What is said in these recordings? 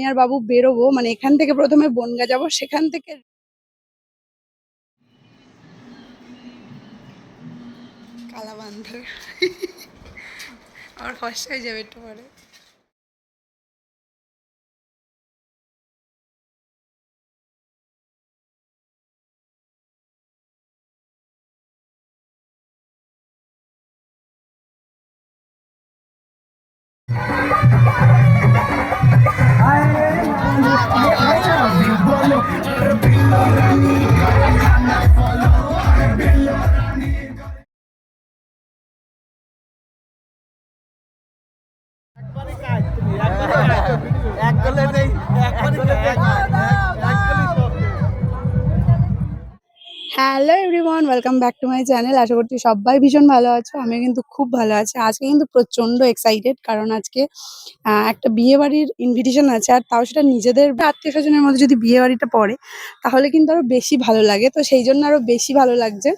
আমি আর বাবু বেরোবো মানে এখান থেকে প্রথমে বনগা যাব, সেখান থেকে আমার যাবে একটু পরে। Hello everyone, welcome back to my channel. আশা করছি সবাই ভীষণ ভালো আছো আমি কিন্তু খুব ভালো আছি। আজকে কিন্তু প্রচণ্ড এক্সাইটেড কারণ আজকে একটা বিয়ে বাড়ির ইনভিটেশন আছে, আর তাও সেটা নিজেদের আত্মীয় স্বজনের মধ্যে যদি বিয়ে বাড়িটা পড়ে, তাহলে কিন্তু আরও বেশি ভালো লাগে। তো সেই জন্য আরও বেশি ভালো লাগছে।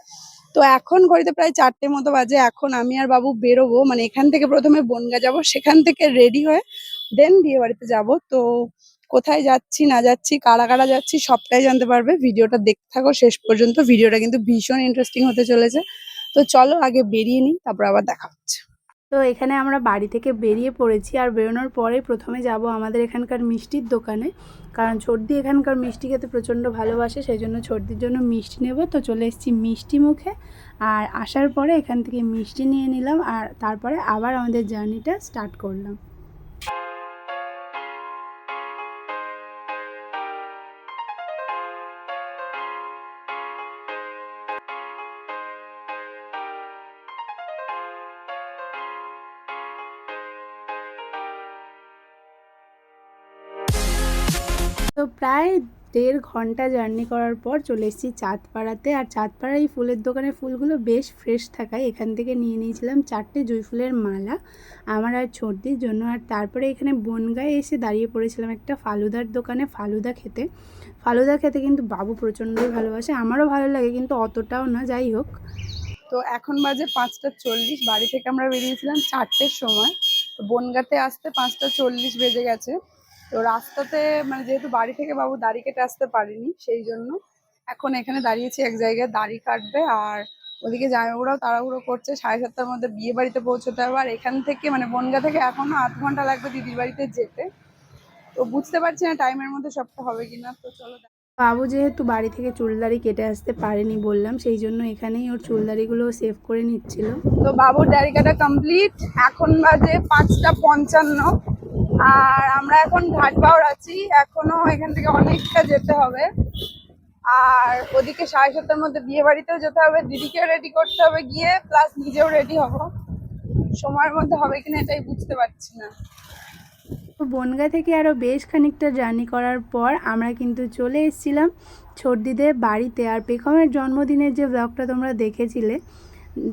তো এখন ঘড়িতে প্রায় চারটে মতো বাজে, এখন আমি আর বাবু বেরোবো মানে এখান থেকে প্রথমে বনগা যাব, সেখান থেকে রেডি হয়ে দেন বিয়ে বাড়িতে যাব। তো কোথায় যাচ্ছি, না যাচ্ছি, কারা কারা যাচ্ছি, সবটাই জানতে পারবে। ভিডিওটা দেখতে থাকো, শেষ পর্যন্ত। ভিডিওটা কিন্তু ভীষণ ইন্টারেস্টিং হতে চলেছে। তো চলো আগে বেরিয়ে নিই, তারপর আবার দেখা হচ্ছে। তো এখানে আমরা বাড়ি থেকে বেরিয়ে পড়েছি আর বেরোনোর পরে প্রথমে যাব আমাদের এখানকার মিষ্টির দোকানে। কারণ সর্দি এখানকার মিষ্টি খেতে প্রচণ্ড ভালোবাসে সেই জন্য সর্দির জন্য মিষ্টি নেব। তো চলে এসেছি মিষ্টি মুখে আর আসার পরে এখান থেকে মিষ্টি নিয়ে নিলাম আর তারপরে আবার আমাদের জার্নিটা স্টার্ট করলাম। প্রায় দেড় ঘণ্টা জার্নি করার পর চলে এসেছি চাঁদপাড়াতে। আর চাঁদপাড়া এই ফুলের দোকানে ফুলগুলো বেশ ফ্রেশ থাকায় এখান থেকে নিয়ে নিয়েছিলাম চারটে জুঁই ফুলের মালা আমার আর সর্দির জন্য। আর তারপরে এখানে বনগায় এসে দাঁড়িয়ে পড়েছিলাম একটা ফালুদার দোকানে ফালুদা খেতে। ফালুদা খেতে কিন্তু বাবু প্রচণ্ডই ভালোবাসে, আমারও ভালো লাগে কিন্তু অতটাও না, যাই হোক। তো এখন বাজে পাঁচটা চল্লিশ, বাড়ি থেকে আমরা বেরিয়েছিলাম চারটের সময়। বনগাতে আসতে পাঁচটা চল্লিশ বেজে গেছে। তো রাস্তাতে মানে যেহেতু বাড়ি থেকে বাবু দাড়ি কেটে আসতে পারিনি সেই জন্য এখন এখানে দাঁড়িয়েছি এক জায়গায় দাড়ি কাটবে আর ওদিকে জামাইবাবুরাও তাড়াহুড়ো করছে সাড়ে সাতটার মধ্যে বিয়ে বাড়িতে পৌঁছতে হবে। আর এখান থেকে মানে বনগা থেকে এখনও আধ ঘণ্টা লাগবে দিদির বাড়িতে যেতে। তো বুঝতে পারছি না টাইমের মধ্যে সবটা হবে কিনা তো চলো বাবু যেহেতু বাড়ি থেকে চুলদাড়ি কেটে আসতে পারেনি বললাম সেই জন্য এখানেই ওর চুলদাড়িগুলো সেভ করে নিচ্ছিল। তো বাবুর দাড়ি কাটা কমপ্লিট এখন বাজে পাঁচটা পঞ্চান্ন। আর আমরা এখন ঘাটবাউর আছি। এখনও এখান থেকে অনেকটা যেতে হবে। আর ওদিকে সাড়ে সাতটার মধ্যে বিয়ে বাড়িতেও যেতে হবে। দিদিকেও রেডি করতে হবে গিয়ে প্লাস নিজেও রেডি হব। সময়ের মধ্যে হবে কিনা এটাই বুঝতে পারছি না। বনগা থেকে আরও বেশ খানিকটা জার্নি করার পর আমরা কিন্তু চলে এসেছিলাম ছর্দিদের বাড়িতে। আর পেখমের জন্মদিনের যে ব্লগটা তোমরা দেখেছিলে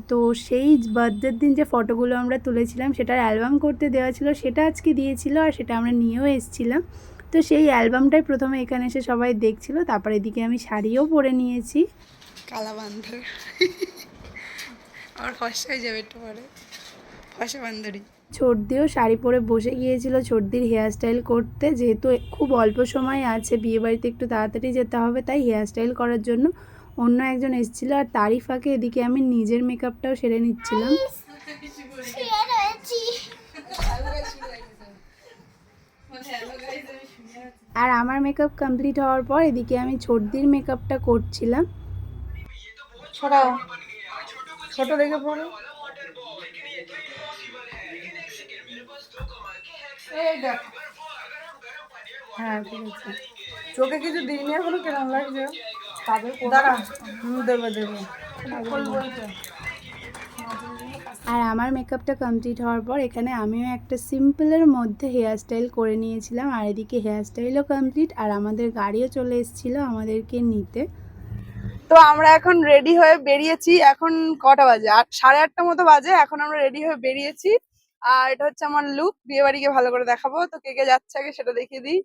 তো সেই বার্থডের দিন যে ফটোগুলো আমরা তুলেছিলাম সেটার অ্যালবাম করতে দেওয়া ছিল সেটা আজকে দিয়েছিল আর সেটা আমরা নিয়েও এসেছিলাম। তো সেই অ্যালবামটাই প্রথমে এখানে এসে সবাই দেখছিল তারপর এদিকে আমি শাড়িও পরে নিয়েছি। কালাবান্ধর আমার ফসা হয়ে যাবে একটু পরে। ফসা বান্ধরি ছর্দিও শাড়ি পরে বসে গিয়েছিল ছর্দির হেয়ার স্টাইল করতে যেহেতু খুব অল্প সময় আছে বিয়েবাড়িতে একটু তাড়াতাড়ি যেতে হবে তাই হেয়ার স্টাইল করার জন্য অন্য একজন এসেছিল আর তারই ফাঁকে এদিকে আমি নিজের মেকআপটাও সেরে নিচ্ছিলাম। আর আমার মেকআপ কমপ্লিট হওয়ার পর এদিকে আমি ছর্দির মেকআপটা করছিলাম। ছোট দেখে পড়ো। হ্যাঁ ঠিক আছে। চোখে কিছু দিইনি এখনও, কেমন লাগছে? আর আমার মেকআপটা কমপ্লিট হওয়ার পর এখানে আমিও একটা সিম্পলের মধ্যে হেয়ার স্টাইল করে নিয়েছিলাম আর এদিকে হেয়ার স্টাইলও কমপ্লিট আর আমাদের গাড়িও চলে এসেছিল আমাদেরকে নিতে। তো আমরা এখন রেডি হয়ে বেরিয়েছি এখন কটা বাজে? আট সাড়ে আটটা মতো বাজে এখন আমরা রেডি হয়ে বেরিয়েছি। আর এটা হচ্ছে আমার লুক বিয়ে বাড়িকে ভালো করে দেখাবো। তো কে কে যাচ্ছে আগে সেটা দেখিয়ে দিই।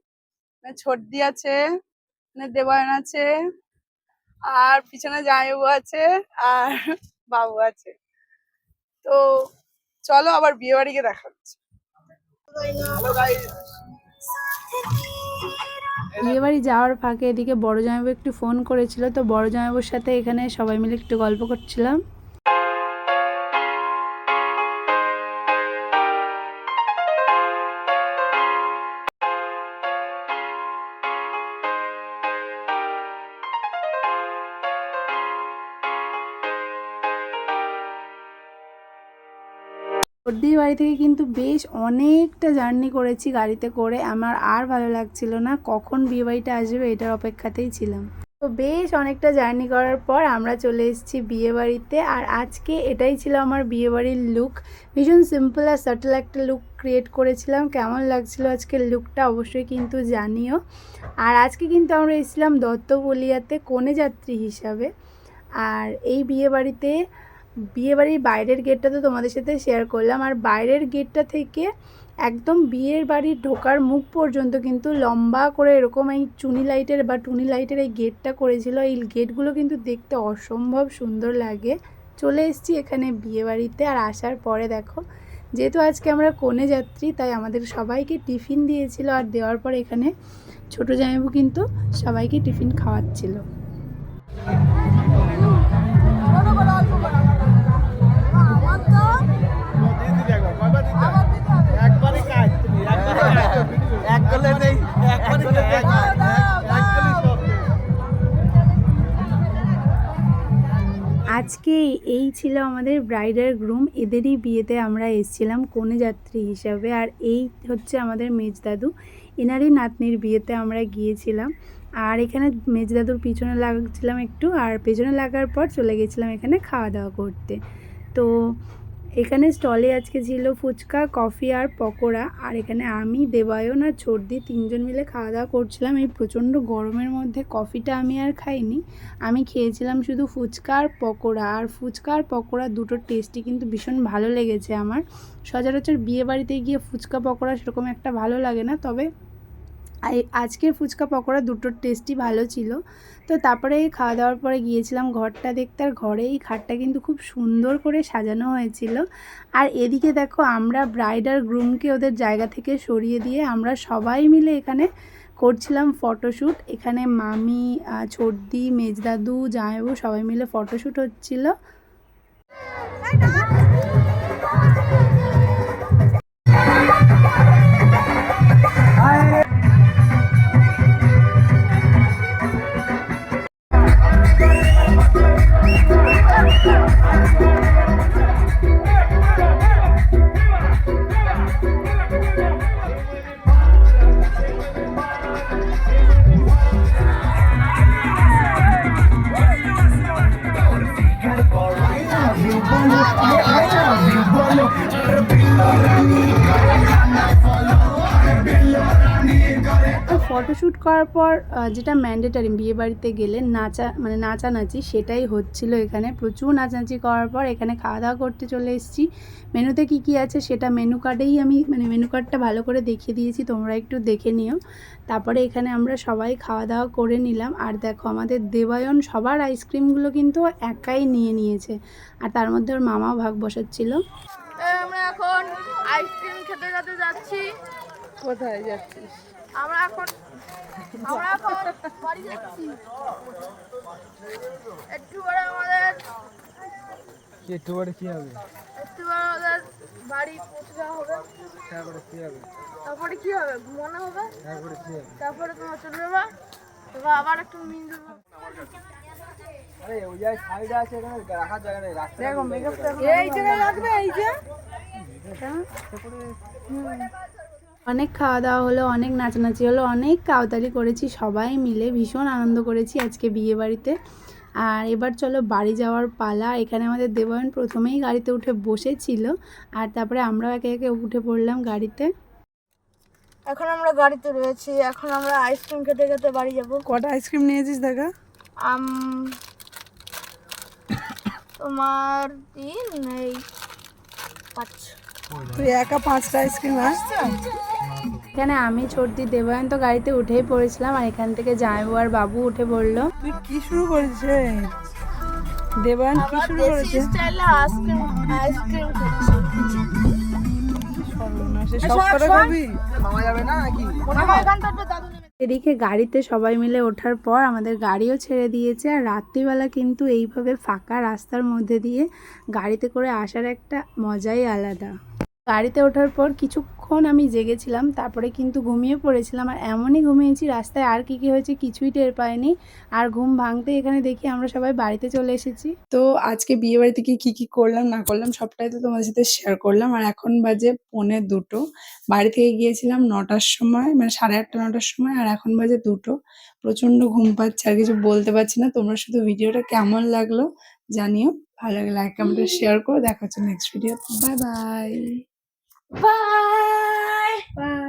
এখানে ছর্দি আছে এখানে দেবায়ন আছে আর পিছনে জামাইবাবু আছে আর বাবু আছে। তো চলো আবার বিয়ে বাড়িকে দেখা হচ্ছে। বিয়ে বাড়ি যাওয়ার ফাঁকে এদিকে বড় জামাইবাবু একটু ফোন করেছিল তো বড় জামাইবাবুর সাথে এখানে সবাই মিলে একটু গল্প করছিলাম। সর্দির বাড়ি থেকে কিন্তু বেশ অনেকটা জার্নি করেছি গাড়িতে করে। আমার আর ভালো লাগছিল না কখন বিয়ে বাড়িটা আসবে এটার অপেক্ষাতেই ছিলাম। তো বেশ অনেকটা জার্নি করার পর আমরা চলে এসেছি বিয়ে বাড়িতে আর আজকে এটাই ছিল আমার বিয়ে বাড়ির লুক। ভীষণ সিম্পল আর সাটল একটা লুক ক্রিয়েট করেছিলাম। কেমন লাগছিল আজকের লুকটা অবশ্যই কিন্তু জানিও। আর আজকে কিন্তু আমরা এসেছিলাম দত্ত দত্তবলিয়াতে কনে যাত্রী হিসাবে। আর এই বিয়ে বাড়িতে বিয়ে বাড়ির বাইরের গেটটা তো তোমাদের সাথে শেয়ার করলাম। আর বাইরের গেটটা থেকে একদম বিয়ের বাড়ির ঢোকার মুখ পর্যন্ত কিন্তু লম্বা করে এরকম এই চুনি লাইটের বা টুনি লাইটের এই গেটটা করেছিল। এই গেটগুলো কিন্তু দেখতে অসম্ভব সুন্দর লাগে। চলে এসেছি এখানে বিয়ে বাড়িতে আর আসার পরে দেখো, যেহেতু আজকে আমরা কনে যাত্রী, তাই আমাদের সবাইকে টিফিন দিয়েছিল আর দেওয়ার পর এখানে ছোটো জামাইবু কিন্তু সবাইকে টিফিন খাওয়াচ্ছিল। আজকে এই ছিল আমাদের ব্রাইডার গ্রুম। এদেরই বিয়েতে আমরা এসেছিলাম কনে যাত্রী হিসাবে। আর এই হচ্ছে আমাদের মেজদাদু এনারই নাতনির বিয়েতে আমরা গিয়েছিলাম। আর এখানে মেজদাদুর পিছনে লাগছিলাম একটু। আর পেছনে লাগার পর চলে গেছিলাম এখানে খাওয়া দাওয়া করতে। তো এখানে স্টলে আজকে ছিল ফুচকা, কফি আর পকোড়া। আর এখানে আমি, দেবায়ন আর ছর্দি তিনজন মিলে খাওয়া দাওয়া করছিলাম। এই প্রচণ্ড গরমের মধ্যে কফিটা আমি আর খাইনি। আমি খেয়েছিলাম শুধু ফুচকা আর পকোড়া। আর ফুচকা আর পকোড়া দুটোর টেস্টই কিন্তু ভীষণ ভালো লেগেছে আমার। সচরাচর বিয়ে বাড়িতে গিয়ে ফুচকা, পকোড়া সেরকম একটা ভালো লাগে না। তবে আজকের ফুচকা পকোড়া দুটোর টেস্টই ভালো ছিল। তো তারপরে খাওয়া দাওয়ার পরে গিয়েছিলাম ঘরটা দেখতে, আর ঘরে এই খাটটা কিন্তু খুব সুন্দর করে সাজানো হয়েছিল। আর এদিকে দেখো আমরা ব্রাইড আর গ্রুমকে ওদের জায়গা থেকে সরিয়ে দিয়ে আমরা সবাই মিলে এখানে করছিলাম ফটোশ্যুট এখানে মামি ছর্দি মেজদাদু জামাইবু সবাই মিলে ফটোশ্যুট হচ্ছিল। ফটোশ্যুট করার পর যেটা ম্যান্ডেটারি বিয়ে বাড়িতে গেলে নাচা মানে নাচানাচি সেটাই হচ্ছিল এখানে। প্রচুর নাচানাচি করার পর এখানে খাওয়া দাওয়া করতে চলে এসেছি। মেনুতে কি কি আছে সেটা মেনু কার্ডেই আমি মানে মেনু কার্ডটা ভালো করে দেখিয়ে দিয়েছি তোমরা একটু দেখে নিও। তারপরে এখানে আমরা সবাই খাওয়া দাওয়া করে নিলাম। আর দেখো আমাদের দেবায়ন সবার আইসক্রিমগুলো কিন্তু একাই নিয়ে নিয়েছে। আর তার মধ্যে ওর মামাও ভাগ বসাচ্ছিল। আমরা এখন আইসক্রিম খেতে খেতে যাচ্ছি। কোথায় যাচ্ছিস? আমরা এখন আমরা এখন বাড়ি যাচ্ছি। একটু পরে আমাদের একটু পরে কি হবে? একটু পরে আমাদের বাড়ি পৌঁছে যাওয়া হবে। তারপরে কি হবে? তারপরে কি হবে? ঘুমানো হবে? তারপরে কি হবে? তারপরে তোমার চলে যাবা। তারপর আবার একটু মিন দেবো আরে ওই জায়গায় সাইডে আছে এখানে রাখার জায়গা নেই রাখতে দেখো মেকআপটা এই জায়গায় রাখবে এই যে। অনেক খাওয়া দাওয়া হলো অনেক নাচানাচি হলো অনেক কাউতালি করেছি সবাই মিলে ভীষণ আনন্দ করেছি আজকে বিয়ে বাড়িতে আর এবার চলো বাড়ি যাওয়ার পালা এখানে আমাদের দেবায়ন প্রথমেই গাড়িতে উঠে বসেছিল আর তারপরে আমরাও একে একে উঠে পড়লাম গাড়িতে। এখন আমরা গাড়িতে রয়েছি এখন আমরা আইসক্রিম খেতে খেতে বাড়ি যাব। কটা আইসক্রিম নিয়েছিস দেখা? আম তোমার তিন এই পাঁচ। তুই একা পাঁচটা আইসক্রিম আসছে এখানে আমি সর্দি দেবায়ন তো গাড়িতে উঠেই পড়েছিলাম আর এখান থেকে জামাইবু আর বাবু উঠে পড়ল তুই কি শুরু করেছিস দেবান কি শুরু করেছে? স্টাইলে আইসক্রিম আইসক্রিম এদিকে গাড়িতে সবাই মিলে ওঠার পর আমাদের গাড়িও ছেড়ে দিয়েছে আর রাত্রিবেলা কিন্তু এইভাবে ফাঁকা রাস্তার মধ্যে দিয়ে গাড়িতে করে আসার একটা মজাই আলাদা। গাড়িতে ওঠার পর কিছুক্ষণ আমি জেগেছিলাম, তারপরে কিন্তু ঘুমিয়ে পড়েছিলাম আর এমনই ঘুমিয়েছি রাস্তায় আর কি কি হয়েছে কিছুই টের পাইনি। আর ঘুম ভাঙতে এখানে দেখি আমরা সবাই বাড়িতে চলে এসেছি। তো আজকে বিয়ে বাড়িতে থেকে কী কী করলাম, না করলাম সবটাই তো তোমাদের সাথে শেয়ার করলাম। আর এখন বাজে পৌনে দুটো। বাড়ি থেকে গিয়েছিলাম নটার সময় মানে সাড়ে আটটা, নটার সময়, আর এখন বাজে দুটো। প্রচণ্ড ঘুম পাচ্ছে আর কিছু বলতে পারছি না। তোমরা শুধু ভিডিওটা কেমন লাগল জানিও। ভালো লাগে লাইক কমেন্ট শেয়ার করো। দেখা হচ্ছে next video bye bye bye bye